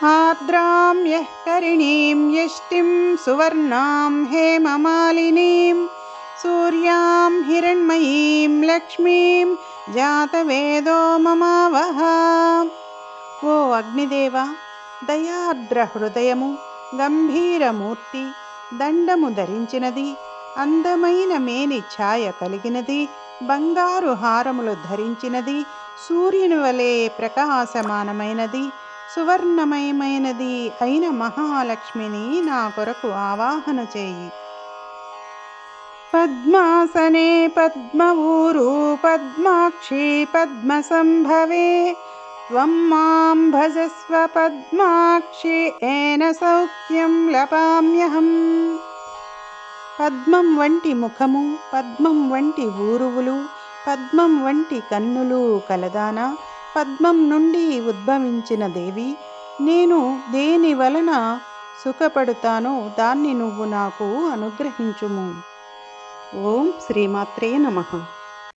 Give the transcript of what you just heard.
ఆర్ద్రాం యః కరిణీం యష్టిం సువర్ణాం హేమమాలినీం సూర్యాం హిరణ్మయీం లక్ష్మీం జాతవేదో మమావహ. ఓ అగ్నిదేవ దయార్ద్ర హృదయము గంభీరమూర్తి దండము ధరించినది అందమైన మేని ఛాయ కలిగినది బంగారు హారములు ధరించినది సూర్యుని వలె ప్రకాశమానమైనది సువర్ణమయమైనది అయిన మహాలక్ష్మిని నా కొరకు ఆవాహన చేయి. పద్మాసనే పద్మఊరు పద్మాక్షి పద్మసంభవే త్వం మాం భజస్వ పద్మాక్షి ఏన సౌఖ్యం లపామ్యహం. పద్మం వంటి ముఖము పద్మం వంటి ఊరువులు పద్మం వంటి కన్నులు కలదానా పద్మం నుండి ఉద్భవించిన దేవి నేను దేని వలన సుఖపడతానో దాన్ని నువ్వు నాకు అనుగ్రహించుము. ఓం శ్రీమాత్రే నమః.